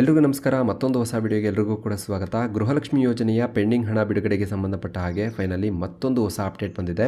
ಎಲ್ರಿಗೂ ನಮಸ್ಕಾರ. ಮತ್ತೊಂದು ಹೊಸ ವಿಡಿಯೋಗೆ ಎಲ್ರಿಗೂ ಕೂಡ ಸ್ವಾಗತ. ಗೃಹಲಕ್ಷ್ಮಿ ಯೋಜನೆಯ ಪೆಂಡಿಂಗ್ ಹಣ ಬಿಡುಗಡೆಗೆ ಸಂಬಂಧಪಟ್ಟ ಹಾಗೆ ಫೈನಲಿ ಮತ್ತೊಂದು ಹೊಸ ಅಪ್ಡೇಟ್ ಬಂದಿದೆ.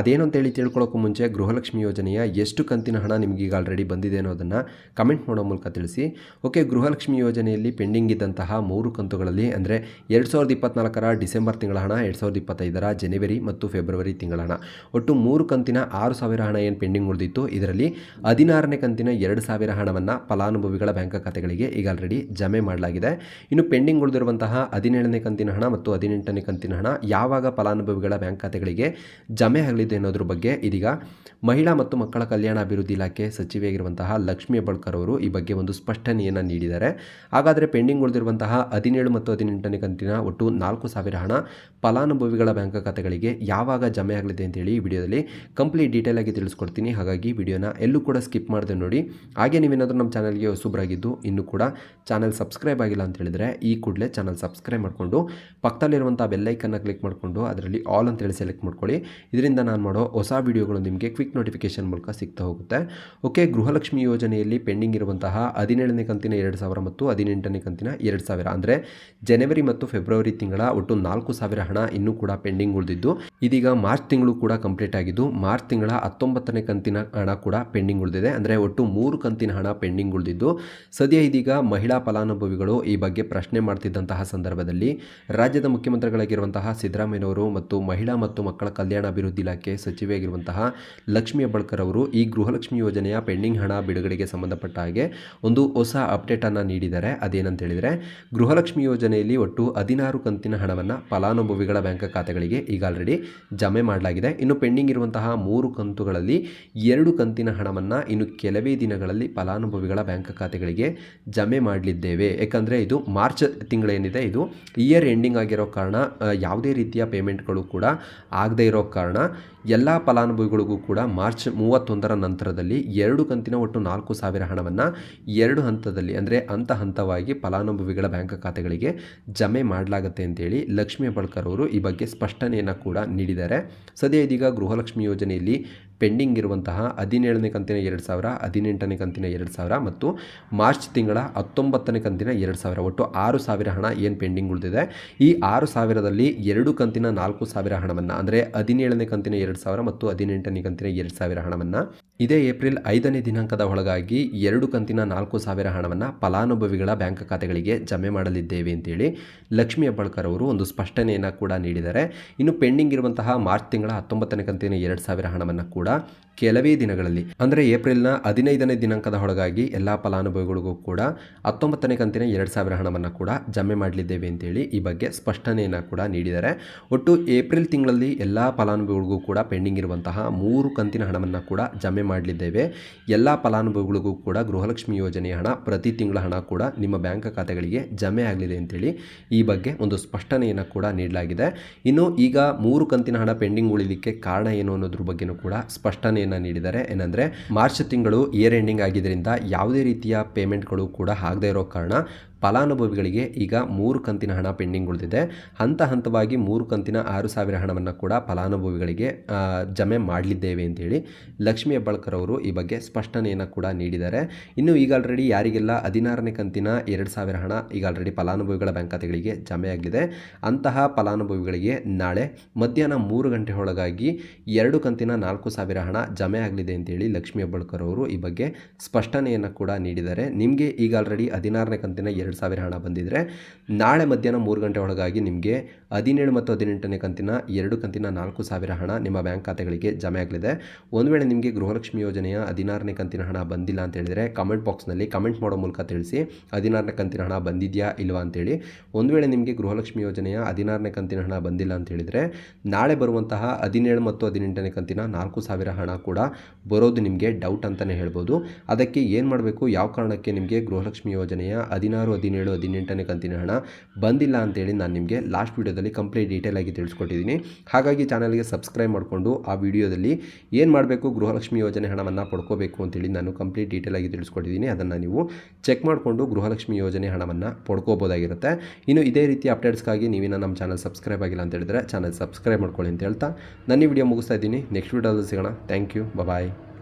ಅದೇನು ಅಂತೇಳಿ ತಿಳ್ಕೊಳ್ಳೋಕ್ಕೂ ಮುಂಚೆ ಗೃಹಲಕ್ಷ್ಮಿ ಯೋಜನೆಯ ಎಷ್ಟು ಕಂತಿನ ಹಣ ನಿಮಗೆ ಈಗ ಆಲ್ರೆಡಿ ಬಂದಿದೆ ಅನ್ನೋದನ್ನು ಕಮೆಂಟ್ ಮಾಡೋ ಮೂಲಕ ತಿಳಿಸಿ. ಓಕೆ ಗೃಹಲಕ್ಷ್ಮಿ ಯೋಜನೆಯಲ್ಲಿ ಪೆಂಡಿಂಗ್ ಇದ್ದಂತಹ ಮೂರು ಕಂತುಗಳಲ್ಲಿ ಅಂದರೆ ಎರಡು ಸಾವಿರದ ಇಪ್ಪತ್ನಾಲ್ಕರ ಡಿಸೆಂಬರ್ ತಿಂಗಳ ಹಣ, ಎರಡು ಸಾವಿರದ ಇಪ್ಪತ್ತೈದರ ಜನವರಿ ಮತ್ತು ಫೆಬ್ರವರಿ ತಿಂಗಳ ಹಣ. ಒಟ್ಟು ಮೂರು ಕಂತಿನ ಆರು ಸಾವಿರ ಹಣ ಏನು ಪೆಂಡಿಂಗ್ ಉಳಿದಿತ್ತು? ಇದರಲ್ಲಿ ಹದಿನಾರನೇ ಕಂತಿನ ಎರಡು ಸಾವಿರ ಹಣವನ್ನು ಫಲಾನುಭವಿಗಳ ಬ್ಯಾಂಕ್ ಖಾತೆಗಳಿಗೆ ಈಗ ಆಲ್ರೆಡಿ ಜಮೆ ಮಾಡಲಾಗಿದೆ. ಇನ್ನು ಪೆಂಡಿಂಗ್ ಉಳಿದಿರುವಂತಹ ಹದಿನೇಳನೇ ಕಂತಿನ ಹಣ ಮತ್ತು ಹದಿನೆಂಟನೇ ಕಂತಿನ ಹಣ ಯಾವಾಗ ಫಲಾನುಭವಿಗಳ ಬ್ಯಾಂಕ್ ಖಾತೆಗಳಿಗೆ ಜಮೆ ಆಗಲಿದೆ ಅನ್ನೋದ್ರ ಬಗ್ಗೆ ಇದೀಗ ಮಹಿಳಾ ಮತ್ತು ಮಕ್ಕಳ ಕಲ್ಯಾಣ ಅಭಿವೃದ್ಧಿ ಇಲಾಖೆ ಸಚಿವೆಯಾಗಿರುವಂತಹ ಲಕ್ಷ್ಮೀ ಬಳ್ಕರ್ ಅವರು ಈ ಬಗ್ಗೆ ಒಂದು ಸ್ಪಷ್ಟನೆಯನ್ನು ನೀಡಿದ್ದಾರೆ. ಹಾಗಾದರೆ ಪೆಂಡಿಂಗ್ ಉಳಿದಿರುವಂತಹ ಹದಿನೇಳು ಮತ್ತು ಹದಿನೆಂಟನೇ ಕಂತಿನ ಒಟ್ಟು ನಾಲ್ಕು ಸಾವಿರ ಹಣ ಫಲಾನುಭವಿಗಳ ಬ್ಯಾಂಕ್ ಖಾತೆಗಳಿಗೆ ಯಾವಾಗ ಜಮೆ ಆಗಲಿದೆ ಅಂತೇಳಿ ಈ ವಿಡಿಯೋದಲ್ಲಿ ಕಂಪ್ಲೀಟ್ ಡೀಟೇಲ್ ಆಗಿ ತಿಳಿಸ್ಕೊಡ್ತೀನಿ. ಹಾಗಾಗಿ ವಿಡಿಯೋನ ಎಲ್ಲೂ ಕೂಡ ಸ್ಕಿಪ್ ಮಾಡದೆ ನೋಡಿ. ಹಾಗೆ ನೀವೇನಾದರೂ ನಮ್ಮ ಚಾನಲ್ಗೆ ಹೊಸಬ್ರಾಗಿದ್ದು ಇನ್ನೂ ಕೂಡ ಚಾನಲ್ ಸಬ್ಸ್ಕ್ರೈಬ್ ಆಗಿಲ್ಲ ಅಂತ ಹೇಳಿದ್ರೆ ಈ ಕೂಡಲೇ ಚಾನಲ್ ಸಬ್ಸ್ಕ್ರೈಬ್ ಮಾಡಿಕೊಂಡು ಪಕ್ಕದಲ್ಲಿರುವಂಥ ಬೆಲ್ಲೈಕನ್ನ ಕ್ಲಿಕ್ ಮಾಡಿಕೊಂಡು ಅದರಲ್ಲಿ ಆಲ್ ಅಂತೇಳಿ ಸೆಲೆಕ್ಟ್ ಮಾಡ್ಕೊಳ್ಳಿ. ಇದರಿಂದ ನಾನು ಮಾಡೋ ಹೊಸ ವಿಡಿಯೋಗಳು ನಿಮಗೆ ಕ್ವಿಕ್ ನೋಟಿಫಿಕೇಶನ್ ಮೂಲಕ ಸಿಗ್ತಾ ಹೋಗುತ್ತೆ. ಓಕೆ ಗೃಹಲಕ್ಷ್ಮಿ ಯೋಜನೆಯಲ್ಲಿ ಪೆಂಡಿಂಗ್ ಇರುವಂತಹ ಹದಿನೇಳನೇ ಕಂತಿನ ಎರಡು ಸಾವಿರ ಮತ್ತು ಹದಿನೆಂಟನೇ ಕಂತಿನ ಎರಡು ಸಾವಿರ. ಅಂದರೆ ಜನವರಿ ಮತ್ತು ಫೆಬ್ರವರಿ ತಿಂಗಳ ಒಟ್ಟು ನಾಲ್ಕು ಸಾವಿರ ಹಣ ಇನ್ನೂ ಕೂಡ ಪೆಂಡಿಂಗ್ ಉಳಿದಿದ್ದು, ಇದೀಗ ಮಾರ್ಚ್ ತಿಂಗಳು ಕೂಡ ಕಂಪ್ಲೀಟ್ ಆಗಿದ್ದು, ಮಾರ್ಚ್ ತಿಂಗಳ ಹತ್ತೊಂಬತ್ತನೇ ಕಂತಿನ ಹಣ ಕೂಡ ಪೆಂಡಿಂಗ್ ಉಳಿದಿದೆ. ಅಂದರೆ ಒಟ್ಟು ಮೂರು ಕಂತಿನ ಹಣ ಪೆಂಡಿಂಗ್ ಉಳಿದಿದ್ದು. ಸದ್ಯ ಇದೀಗ ಮಹಿಳಾ ಫಲಾನುಭವಿಗಳು ಈ ಬಗ್ಗೆ ಪ್ರಶ್ನೆ ಮಾಡ್ತಿದ್ದಂತಹ ಸಂದರ್ಭದಲ್ಲಿ ರಾಜ್ಯದ ಮುಖ್ಯಮಂತ್ರಿಗಳಾಗಿರುವಂತಹ ಸಿದ್ದರಾಮಯ್ಯನವರು ಮತ್ತು ಮಹಿಳಾ ಮತ್ತು ಮಕ್ಕಳ ಕಲ್ಯಾಣ ಅಭಿವೃದ್ಧಿ ಇಲಾಖೆ ಸಚಿವೆಯಾಗಿರುವಂತಹ ಲಕ್ಷ್ಮಿ ಹೆಬ್ಬಾಳ್ಕರ್ ಅವರು ಈ ಗೃಹಲಕ್ಷ್ಮಿ ಯೋಜನೆಯ ಪೆಂಡಿಂಗ್ ಹಣ ಬಿಡುಗಡೆಗೆ ಸಂಬಂಧಪಟ್ಟ ಹಾಗೆ ಒಂದು ಹೊಸ ಅಪ್ಡೇಟನ್ನು ನೀಡಿದ್ದಾರೆ. ಅದೇನಂತ ಹೇಳಿದರೆ, ಗೃಹಲಕ್ಷ್ಮಿ ಯೋಜನೆಯಲ್ಲಿ ಒಟ್ಟು ಹದಿನಾರು ಕಂತಿನ ಹಣವನ್ನು ಫಲಾನುಭವಿಗಳ ಬ್ಯಾಂಕ್ ಖಾತೆಗಳಿಗೆ ಈಗ ಆಲ್ರೆಡಿ ಜಮೆ ಮಾಡಲಾಗಿದೆ. ಇನ್ನು ಪೆಂಡಿಂಗ್ ಇರುವಂತಹ ಮೂರು ಕಂತುಗಳಲ್ಲಿ ಎರಡು ಕಂತಿನ ಹಣವನ್ನು ಇನ್ನು ಕೆಲವೇ ದಿನಗಳಲ್ಲಿ ಫಲಾನುಭವಿಗಳ ಬ್ಯಾಂಕ್ ಖಾತೆಗಳಿಗೆ ಜಮೆ ಮಾಡಲಿದ್ದೇವೆ ಯಾಕಂದರೆ ಇದು ಮಾರ್ಚ್ ತಿಂಗಳೇನಿದೆ ಇದು ಇಯರ್ ಎಂಡಿಂಗ್ ಆಗಿರೋ ಕಾರಣ ಯಾವುದೇ ರೀತಿಯ ಪೇಮೆಂಟ್ಗಳು ಕೂಡ ಆಗದೇ ಇರೋ ಕಾರಣ, ಎಲ್ಲ ಫಲಾನುಭವಿಗಳಿಗೂ ಕೂಡ ಮಾರ್ಚ್ ಮೂವತ್ತೊಂದರ ನಂತರದಲ್ಲಿ ಎರಡು ಕಂತಿನ ಒಟ್ಟು ನಾಲ್ಕು ಸಾವಿರ ಹಣವನ್ನು ಎರಡು ಹಂತದಲ್ಲಿ, ಅಂದರೆ ಹಂತ ಹಂತವಾಗಿ ಫಲಾನುಭವಿಗಳ ಬ್ಯಾಂಕ್ ಖಾತೆಗಳಿಗೆ ಜಮೆ ಮಾಡಲಾಗುತ್ತೆ ಅಂತೇಳಿ ಲಕ್ಷ್ಮೀ ಬಳ್ಕರ್ ಅವರು ಈ ಬಗ್ಗೆ ಸ್ಪಷ್ಟನೆಯನ್ನು ಕೂಡ ನೀಡಿದ್ದಾರೆ. ಸದ್ಯ ಇದೀಗ ಗೃಹಲಕ್ಷ್ಮಿ ಯೋಜನೆಯಲ್ಲಿ ಪೆಂಡಿಂಗ್ ಇರುವಂತಹ ಹದಿನೇಳನೇ ಕಂತಿನ ಎರಡು ಸಾವಿರ, ಹದಿನೆಂಟನೇ ಕಂತಿನ ಎರಡು ಸಾವಿರ ಮತ್ತು ಮಾರ್ಚ್ ತಿಂಗಳ ಹತ್ತೊಂಬತ್ತನೇ ಕಂತಿನ ಎರಡು ಸಾವಿರ. ಒಟ್ಟು ಆರು ಸಾವಿರ ಹಣ ಏನು ಪೆಂಡಿಂಗ್ ಉಳಿದಿದೆ? ಈ ಆರು ಸಾವಿರದಲ್ಲಿ ಎರಡು ಕಂತಿನ ನಾಲ್ಕು ಸಾವಿರ ಹಣವನ್ನು, ಅಂದರೆ ಹದಿನೇಳನೇ ಕಂತಿನ ಎರಡು ಸಾವಿರ ಮತ್ತು ಹದಿನೆಂಟನೇ ಕಂತಿನ ಎರಡು ಸಾವಿರ ಹಣವನ್ನು, ಇದೇ ಏಪ್ರಿಲ್ ಐದನೇ ದಿನಾಂಕದ ಒಳಗಾಗಿ ಎರಡು ಕಂತಿನ ನಾಲ್ಕು ಸಾವಿರ ಹಣವನ್ನು ಫಲಾನುಭವಿಗಳ ಬ್ಯಾಂಕ್ ಖಾತೆಗಳಿಗೆ ಜಮೆ ಮಾಡಲಿದ್ದೇವೆ ಅಂತೇಳಿ ಲಕ್ಷ್ಮೀ ಅಬ್ಬಳ್ಕರ್ ಅವರು ಒಂದು ಸ್ಪಷ್ಟನೆಯನ್ನು ಕೂಡ ನೀಡಿದ್ದಾರೆ. ಇನ್ನು ಪೆಂಡಿಂಗ್ ಇರುವಂತಹ ಮಾರ್ಚ್ ತಿಂಗಳ ಹತ್ತೊಂಬತ್ತನೇ ಕಂತಿನ ಎರಡು ಸಾವಿರ ಹಣವನ್ನು ಕೂಡ tá ಕೆಲವೇ ದಿನಗಳಲ್ಲಿ, ಅಂದರೆ ಏಪ್ರಿಲ್ನ ಹದಿನೈದನೇ ದಿನಾಂಕದ ಒಳಗಾಗಿ ಎಲ್ಲ ಫಲಾನುಭವಿಗಳಿಗೂ ಕೂಡ ಹತ್ತೊಂಬತ್ತನೇ ಕಂತಿನ ಎರಡು ಸಾವಿರ ಹಣವನ್ನು ಕೂಡ ಜಮೆ ಮಾಡಲಿದ್ದೇವೆ ಅಂತೇಳಿ ಈ ಬಗ್ಗೆ ಸ್ಪಷ್ಟನೆಯನ್ನು ಕೂಡ ನೀಡಿದ್ದಾರೆ. ಒಟ್ಟು ಏಪ್ರಿಲ್ ತಿಂಗಳಲ್ಲಿ ಎಲ್ಲ ಫಲಾನುಭವಿಗಳಿಗೂ ಕೂಡ ಪೆಂಡಿಂಗ್ ಇರುವಂತಹ ಮೂರು ಕಂತಿನ ಹಣವನ್ನು ಕೂಡ ಜಮೆ ಮಾಡಲಿದ್ದೇವೆ. ಎಲ್ಲ ಫಲಾನುಭವಿಗಳಿಗೂ ಕೂಡ ಗೃಹಲಕ್ಷ್ಮಿ ಯೋಜನೆಯ ಹಣ ಪ್ರತಿ ತಿಂಗಳ ಹಣ ಕೂಡ ನಿಮ್ಮ ಬ್ಯಾಂಕ್ ಖಾತೆಗಳಿಗೆ ಜಮೆ ಆಗಲಿದೆ ಅಂತೇಳಿ ಈ ಬಗ್ಗೆ ಒಂದು ಸ್ಪಷ್ಟನೆಯನ್ನು ಕೂಡ ನೀಡಲಾಗಿದೆ. ಇನ್ನು ಈಗ ಮೂರು ಕಂತಿನ ಹಣ ಪೆಂಡಿಂಗ್ ಉಳಿಲಿಕ್ಕೆ ಕಾರಣ ಏನು ಅನ್ನೋದ್ರ ಬಗ್ಗೆನೂ ಕೂಡ ಸ್ಪಷ್ಟನೆಯನ್ನು ನೀಡಿದ್ದಾರೆ ಏನಂದರೆ ಮಾರ್ಚ್ ತಿಂಗಳು ಇಯರ್ ಎಂಡಿಂಗ್ ಆಗಿದ್ದರಿಂದ ಯಾವುದೇ ರೀತಿಯ ಪೇಮೆಂಟ್ಗಳು ಕೂಡ ಆಗದೇ ಇರೋ ಕಾರಣ ಫಲಾನುಭವಿಗಳಿಗೆ ಈಗ ಮೂರು ಕಂತಿನ ಹಣ ಪೆಂಡಿಂಗ್ ಉಳಿದಿದೆ. ಹಂತ ಹಂತವಾಗಿ ಮೂರು ಕಂತಿನ ಆರು ಸಾವಿರ ಹಣವನ್ನು ಕೂಡ ಫಲಾನುಭವಿಗಳಿಗೆ ಜಮೆ ಮಾಡಲಿದ್ದೇವೆ ಅಂತೇಳಿ ಲಕ್ಷ್ಮೀ ಹೆಬ್ಬಾಳ್ಕರ್ ಅವರು ಈ ಬಗ್ಗೆ ಸ್ಪಷ್ಟನೆಯನ್ನು ಕೂಡ ನೀಡಿದ್ದಾರೆ. ಇನ್ನು ಈಗ ಆಲ್ರೆಡಿ ಯಾರಿಗೆಲ್ಲ ಹದಿನಾರನೇ ಕಂತಿನ ಎರಡು ಸಾವಿರ ಹಣ ಈಗ ಆಲ್ರೆಡಿ ಫಲಾನುಭವಿಗಳ ಬ್ಯಾಂಕ್ ಖಾತೆಗಳಿಗೆ ಜಮೆ ಆಗಲಿದೆ ಅಂತಹ ಫಲಾನುಭವಿಗಳಿಗೆ ನಾಳೆ ಮಧ್ಯಾಹ್ನ ಮೂರು ಗಂಟೆ ಒಳಗಾಗಿ ಎರಡು ಕಂತಿನ ನಾಲ್ಕು ಸಾವಿರ ಹಣ ಜಮೆ ಆಗಲಿದೆ ಅಂತೇಳಿ ಲಕ್ಷ್ಮೀ ಹೆಬ್ಬಾಳ್ಕರ್ ಅವರು ಈ ಬಗ್ಗೆ ಸ್ಪಷ್ಟನೆಯನ್ನು ಕೂಡ ನೀಡಿದ್ದಾರೆ. ನಿಮಗೆ ಈಗ ಆಲ್ರೆಡಿ ಹದಿನಾರನೇ ಕಂತಿನ ಸಾವಿರ ಹಣ ಬಂದಿದ್ದರೆ ನಾಳೆ ಮಧ್ಯಾಹ್ನ ಮೂರು ಗಂಟೆ ಒಳಗಾಗಿ ನಿಮಗೆ ಹದಿನೇಳು ಮತ್ತು ಹದಿನೆಂಟನೇ ಕಂತಿನ ಎರಡು ಕಂತಿನ ನಾಲ್ಕು ಸಾವಿರ ಹಣ ನಿಮ್ಮ ಬ್ಯಾಂಕ್ ಖಾತೆಗಳಿಗೆ ಜಮೆ ಆಗಲಿದೆ. ಒಂದು ವೇಳೆ ನಿಮಗೆ ಗೃಹಲಕ್ಷ್ಮಿ ಯೋಜನೆಯ ಹದಿನಾರನೇ ಕಂತಿನ ಹಣ ಬಂದಿಲ್ಲ ಅಂತ ಹೇಳಿದರೆ ಕಮೆಂಟ್ ಬಾಕ್ಸ್ನಲ್ಲಿ ಕಮೆಂಟ್ ಮಾಡೋ ಮೂಲಕ ತಿಳಿಸಿ ಹದಿನಾರನೇ ಕಂತಿನ ಹಣ ಬಂದಿದೆಯಾ ಇಲ್ವಾ ಅಂತೇಳಿ ಒಂದು ವೇಳೆ ನಿಮಗೆ ಗೃಹಲಕ್ಷ್ಮಿ ಯೋಜನೆಯ ಹದಿನಾರನೇ ಕಂತಿನ ಹಣ ಬಂದಿಲ್ಲ ಅಂತ ಹೇಳಿದರೆ ನಾಳೆ ಬರುವಂತಹ ಹದಿನೇಳು ಮತ್ತು ಹದಿನೆಂಟನೇ ಕಂತಿನ ನಾಲ್ಕು ಸಾವಿರ ಹಣ ಕೂಡ ಬರೋದು ನಿಮಗೆ ಡೌಟ್ ಅಂತಲೇ ಹೇಳ್ಬೋದು. ಅದಕ್ಕೆ ಏನು ಮಾಡಬೇಕು? ಯಾವ ಕಾರಣಕ್ಕೆ ನಿಮಗೆ ಗೃಹಲಕ್ಷ್ಮಿ ಯೋಜನೆಯ ಹದಿನಾರು ಹದಿನೇಳು, ಹದಿನೆಂಟನೇ ಕಂತಿನ ಹಣ ಬಂದಿಲ್ಲ ಅಂತೇಳಿ ನಾನು ನಿಮಗೆ ಲಾಸ್ಟ್ ವೀಡಿಯೋದಲ್ಲಿ ಕಂಪ್ಲೀಟ್ ಡೀಟೇಲ್ ಆಗಿ ತಿಳಿಸ್ಕೊಟ್ಟಿದ್ದೀನಿ. ಹಾಗಾಗಿ ಚಾನಲ್ಗೆ ಸಬ್ಸ್ಕ್ರೈಬ್ ಮಾಡಿಕೊಂಡು ಆ ವಿಡಿಯೋದಲ್ಲಿ ಏನು ಮಾಡಬೇಕು, ಗೃಹಲಕ್ಷ್ಮಿ ಯೋಜನೆ ಹಣವನ್ನು ಪಡ್ಕೋಬೇಕು ಅಂತೇಳಿ ನಾನು ಕಂಪ್ಲೀಟ್ ಡೀಟೇಲ್ ಆಗಿ ತಿಳಿಸ್ಕೊಟ್ಟಿದ್ದೀನಿ. ಅದನ್ನು ನೀವು ಚೆಕ್ ಮಾಡಿಕೊಂಡು ಗೃಹಲಕ್ಷ್ಮಿ ಯೋಜನೆ ಹಣವನ್ನು ಪಡ್ಕೋಬೋದಾಗಿರುತ್ತೆ ಇನ್ನು ಇದೇ ರೀತಿ ಅಪ್ಡೇಟ್ಸ್ಗಾಗಿ ನೀವಿನ ನಮ್ಮ ಚಾನಲ್ ಸಬ್ಸ್ಕ್ರೈಬ್ ಆಗಿಲ್ಲ ಅಂತ ಹೇಳಿದ್ರೆ ಚಾನಲ್ ಸಬ್ಸ್ಕ್ರೈಬ್ ಮಾಡ್ಕೊಳ್ಳಿ ಅಂತ ಹೇಳ್ತಾ. ನನ್ನ ವಿಡಿಯೋ ಮುಗಿಸ್ತಾ ಇದ್ದೀನಿ. ನೆಕ್ಸ್ಟ್ ವೀಡಿಯೋದಲ್ಲಿ ಸಿಗೋಣ. Thank you bye